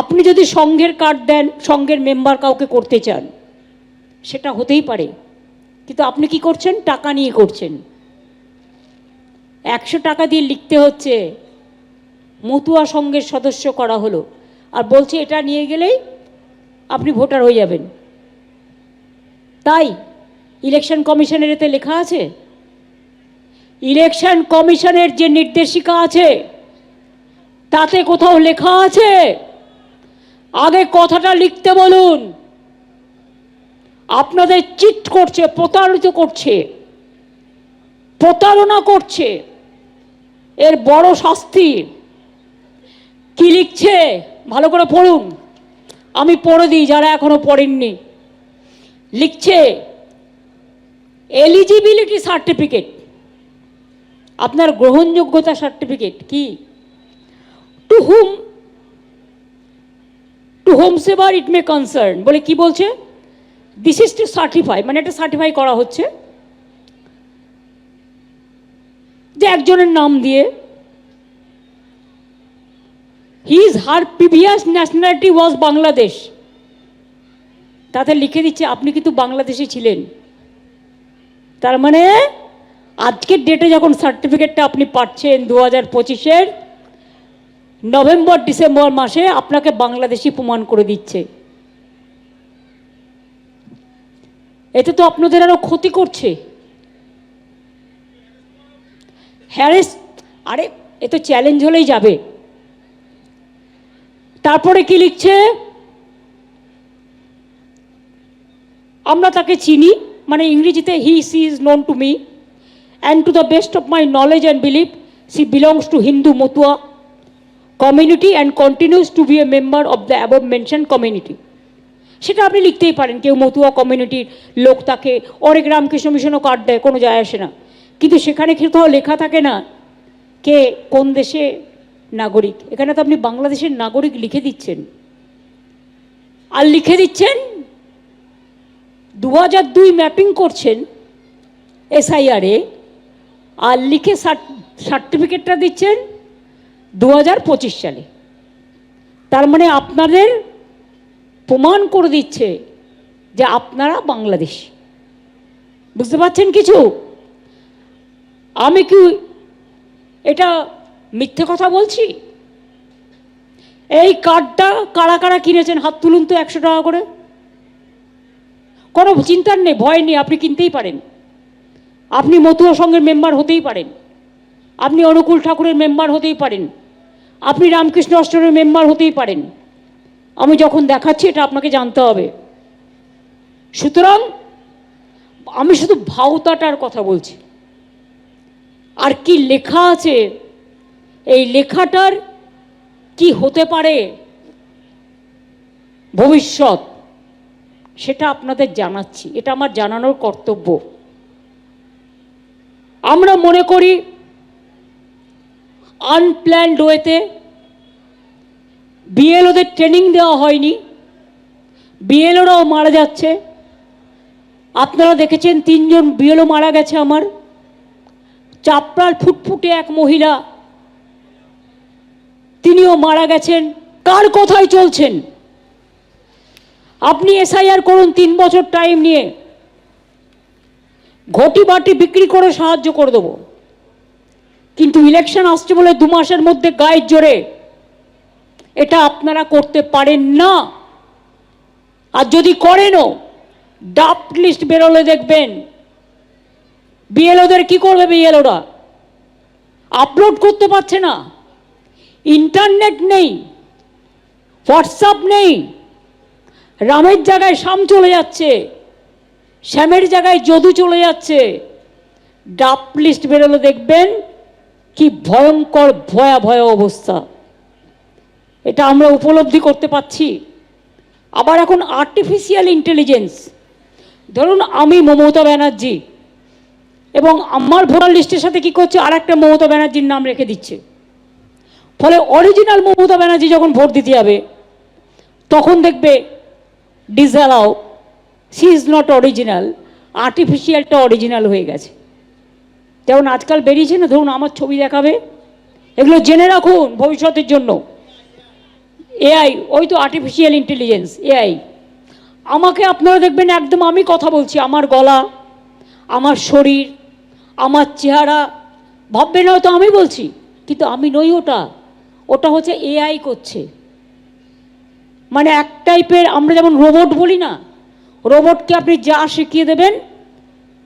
আপনি যদি সংঘের কার্ড দেন সংঘের মেম্বার কাউকে করতে চান, সেটা হতেই পারে। কিন্তু আপনি কি করছেন? টাকা নিয়ে করছেন। একশো টাকা দিয়ে লিখতে হচ্ছে, মতুয়া সংঘের সদস্য করা হলো। আর বলছে, এটা নিয়ে গেলেই আপনি ভোটার হয়ে যাবেন। তাই ইলেকশন কমিশনের এতে লেখা আছে ইলেকশন কমিশনের যে নির্দেশিকা আছে, তাতে কোথাও লেখা আছে আগে কথাটা লিখতে বলুন। আপনাদের চিট করছে, প্রতারিত করছে, প্রতারণা করছে। এর বড় শাস্তি কি লিখছে? ভালো করে পড়ুন। আমি পড়ে দিই, যারা এখনও পড়েননি। লিখছে এলিজিবিলিটি সার্টিফিকেট আপনার গ্রহণযোগ্যতা সার্টিফিকেট কি? To whom to whomsoever it may concern বলে কি বলছে? দিস ইজ টু সার্টিফাই মানে এটা সার্টিফাই করা হচ্ছে। যে একজনের নাম দিয়ে his her previous nationality was Bangladesh তাতে লিখে দিচ্ছে, আপনি কিন্তু বাংলাদেশে ছিলেন। তার মানে আজকের ডেটে যখন সার্টিফিকেটটা আপনি পাচ্ছেন দু হাজার পঁচিশের নভেম্বর, ডিসেম্বর মাসে আপনাকে বাংলাদেশি প্রমাণ করে দিচ্ছে। এতে তো আপনাদের আরও ক্ষতি করছে। হ্যারেস, আরে, এ তো চ্যালেঞ্জ হলেই যাবে। তারপরে কি লিখছে? আমরা তাকে চিনি মানে ইংরেজিতে he she is known to me and to the best of my knowledge and believe she belongs to Hindu Matua community and continues to be a member of the above mention community সেটা আপনি লিখতেই পারেন, কেউ মতুয়া কমিউনিটির লোক তাকে অনেক Ramakrishna মিশনও card দেয়, কোনো যায় আসে না। কিন্তু সেখানে কোথাও লেখা থাকে না কে কোন দেশে নাগরিক? এখানে তো আপনি বাংলাদেশের নাগরিক লিখে দিচ্ছেন। আর লিখে দিচ্ছেন দু হাজার দুই ম্যাপিং করছেন এসআইআরে আর লিখে সার্টিফিকেটটা দিচ্ছেন দু হাজার পঁচিশ সালে। তার মানে আপনাদের প্রমাণ করে দিচ্ছে যে আপনারা বাংলাদেশি। বুঝতে পারছেন কিছু? আমি কি এটা মিথ্যে কথা বলছি? এই কার্ডটা কারা কারা কিনেছেন? হাত তুলুন তো একশো টাকা করে। কোনো চিন্তার নেই, ভয় নেই, আপনি কিনতেই পারেন। আপনি মতুয়া সঙ্গের মেম্বার হতেই পারেন। আপনি অনুকূল ঠাকুরের মেম্বার হতেই পারেন। আপনি রামকৃষ্ণ অষ্টমের মেম্বার হতেই পারেন। আমি যখন দেখাচ্ছি, এটা আপনাকে জানতে হবে। সুতরাং, আমি শুধু ভাওতাটার কথা বলছি। আর কি লেখা আছে, এই লেখাটার কি হতে পারে ভবিষ্যৎ, সেটা আপনাদের জানাচ্ছি। এটা আমার জানানোর কর্তব্য। আমরা মনে করি আনপ্ল্যান্ড ওয়েতে বিএলওদের ট্রেনিং দেওয়া হয়নি। বিএলওরাও মারা যাচ্ছে। আপনারা দেখেছেন তিনজন বিএলও মারা গেছে আমার। চাপড়ার ফুটফুটে এক মহিলা, তিনিও মারা গেছেন। কার কথায় চলছেন? আপনি এসআইআর করুন, তিন বছর টাইম নিয়ে। ঘটি বাটি বিক্রি করে সাহায্য করে দেবো। কিন্তু ইলেকশন আসছে বলে দু মাসের মধ্যে গায়ের জোরে। এটা আপনারা করতে পারেন না। আর যদি করেনও ডাফট লিস্ট বেরোলে দেখবেন, বিএলওদের কি করবে বিএলওরা? আপলোড করতে পারছে না। ইন্টারনেট নেই, হোয়াটসঅ্যাপ নেই, রামের জায়গায় শাম চলে যাচ্ছে, শ্যামের জায়গায় যদু চলে যাচ্ছে। ডাপ লিস্ট বেরোলে দেখবেন কি ভয়ঙ্কর ভয়াভয় অবস্থা। এটা আমরা উপলব্ধি করতে পারছি। আবার এখন আর্টিফিশিয়াল ইন্টেলিজেন্স ধরুন আমি মমতা ব্যানার্জি, এবং আমার ভোটার লিস্টের সাথে কি করছে? আর একটা মমতা ব্যানার্জির নাম রেখে দিচ্ছে। ফলে অরিজিনাল মমতা ব্যানার্জি যখন ভোট দিতে যাবে, তখন দেখবে disallow she is not original আর্টিফিশিয়ালটা original হয়ে গেছে। যেমন আজকাল বেরিয়েছে না, ধরুন আমার ছবি দেখাবে। এগুলো জেনে রাখুন ভবিষ্যতের জন্য। এআই, ওই তো আর্টিফিশিয়াল ইন্টেলিজেন্স এআই। আমাকে আপনারা দেখবেন একদম আমি কথা বলছি, আমার গলা, আমার শরীর, আমার চেহারা। ভাববেন হয়তো আমি বলছি, কিন্তু আমি নই ওটা। ওটা হচ্ছে এআই করছে। মানে এক টাইপের, আমরা যেমন রোবট বলি না রোবটকে আপনি যা শিখিয়ে দেবেন,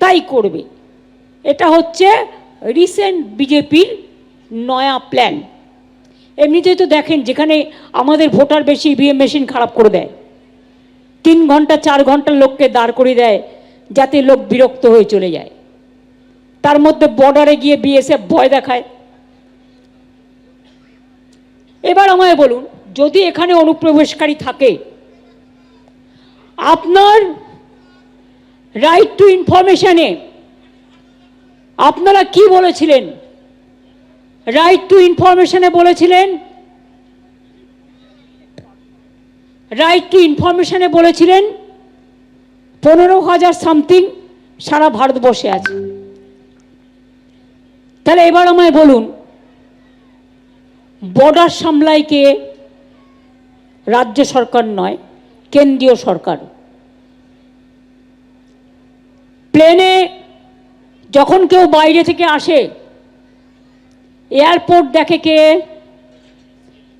তাই করবে। এটা হচ্ছে রিসেন্ট বিজেপির নয়া প্ল্যান এমনিতেই তো দেখেন যেখানে আমাদের ভোটার বেশি ইভিএম মেশিন খারাপ করে দেয়। তিন ঘণ্টা, চার ঘণ্টার লোককে দাঁড় করে দেয় যাতে লোক বিরক্ত হয়ে চলে যায়। তার মধ্যে বর্ডারে গিয়ে বিএসএফ ভয় দেখায়। এবার আমায় বলুন, যদি এখানে অনুপ্রবেশকারী থাকে, আপনার রাইট টু ইনফরমেশনে আপনারা কি বলেছিলেন? রাইট টু ইনফরমেশনে বলেছিলেন? রাইট টু ইনফরমেশনে বলেছিলেন? পনেরো হাজার সামথিং সারা ভারতবর্ষে আছে। তাহলে এবার আমায় বলুন বর্ডার সামলায় কে? রাজ্য সরকার নয়, কেন্দ্রীয় সরকার। প্লেনে যখন কেউ বাইরে থেকে আসে, এয়ারপোর্ট দেখে কে?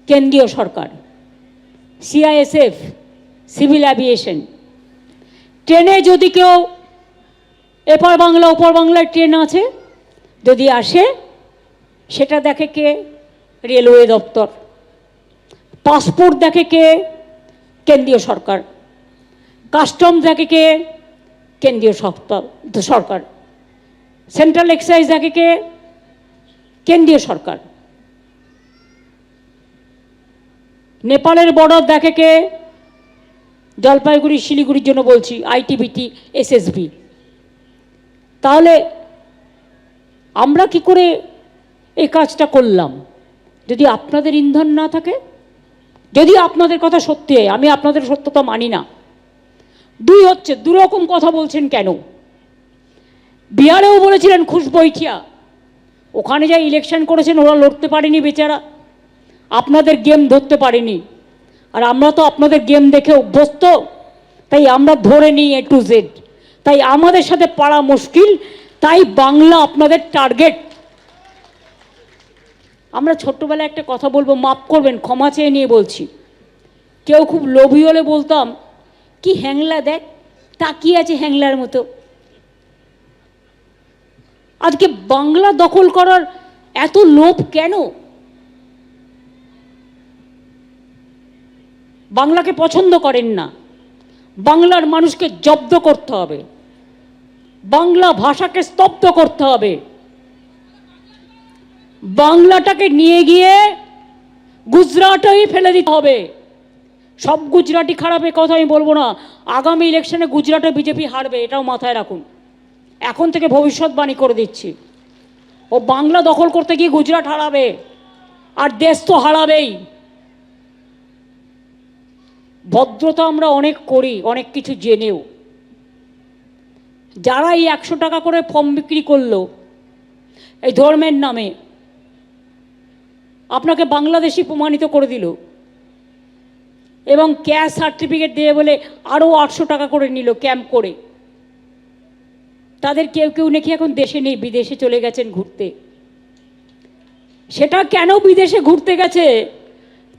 কেন্দ্রীয় সরকার, সিআইএসএফ, সিভিল অ্যাভিয়েশন। ট্রেনে যদি কেউ এপার বাংলা, ওপার বাংলার ট্রেন আছে, যদি আসে, সেটা দেখে কে? রেলওয়ে দপ্তর। পাসপোর্ট দেখে কে? কেন্দ্রীয় সরকার। কাস্টম দেখে কে? কেন্দ্রীয় সরকার। সেন্ট্রাল এক্সাইজ দেখে কে? কেন্দ্রীয় সরকার। নেপালের বর্ডার দেখে কে? জলপাইগুড়ি, শিলিগুড়ির জন্য বলছি আইটিবিটি এসএসবি তাহলে আমরা কি করে এই কাজটা করলাম? যদি আপনাদের ইন্ধন না থাকে? যদি আপনাদের কথা সত্যি হয়, আমি আপনাদের সত্যতা মানি না। দুই হচ্ছে, দুরকম কথা বলছেন কেন? বিহারেও বলেছিলেন খুশ খুশবৈঠিয়া ওখানে যা ইলেকশন করেছেন, ওরা লড়তে পারেনি বেচারা। আপনাদের গেম ধরতে পারেনি। আর আমরা তো আপনাদের গেম দেখে অভ্যস্ত। তাই আমরা ধরে নিই এ টু জেড তাই আমাদের সাথে পারা মুশকিল, তাই বাংলা আপনাদের টার্গেট আমরা ছোট্টবেলায় একটা কথা বলব মাপ করবেন, ক্ষমা চেয়ে নিয়ে বলছি। কেউ খুব লোভী হলে বলতাম, কি হ্যাংলা দেখ, তাকিয়ে আছে হ্যাংলার মতো। আজকে বাংলা দখল করার এত লোভ কেন? বাংলাকে পছন্দ করেন না। বাংলার মানুষকে জব্দ করতে হবে। বাংলা ভাষাকে স্তব্ধ করতে হবে। বাংলাটাকে নিয়ে গিয়ে গুজরাটেই ফেলে দিতে হবে। সব গুজরাটি খারাপের কথা আমি বলব না। আগামী ইলেকশনে গুজরাটে বিজেপি হারবে, এটাও মাথায় রাখুন। এখন থেকে ভবিষ্যৎবাণী করে দিচ্ছি। ও বাংলা দখল করতে গিয়ে গুজরাট হারাবে, আর দেশ তো হারাবেই। ভদ্রতা আমরা অনেক করি, অনেক কিছু জেনেও। যারা এই একশো টাকা করে ফর্ম বিক্রি করল, এই ধর্মের নামে, আপনাকে বাংলাদেশি প্রমাণিত করে দিল। এবং ক্যাশ সার্টিফিকেট দিয়ে বলে আরও আটশো টাকা করে নিল ক্যাম্প করে। তাদের কেউ কেউ নাকি এখন দেশে নেই, বিদেশে চলে গেছেন ঘুরতে। সেটা কেন বিদেশে ঘুরতে গেছে?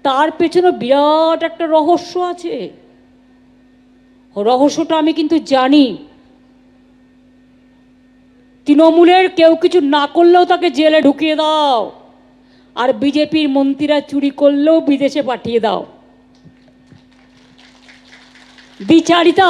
তার পেছনে বিরাট একটা রহস্য আছে। রহস্যটা আমি কিন্তু জানি। তৃণমূলের কেউ কিছু না করলেও তাকে জেলে ঢুকিয়ে দাও। আর বিজেপির মন্ত্রীরা চুরি করলেও বিদেশে পাঠিয়ে দাও। বিচারিতা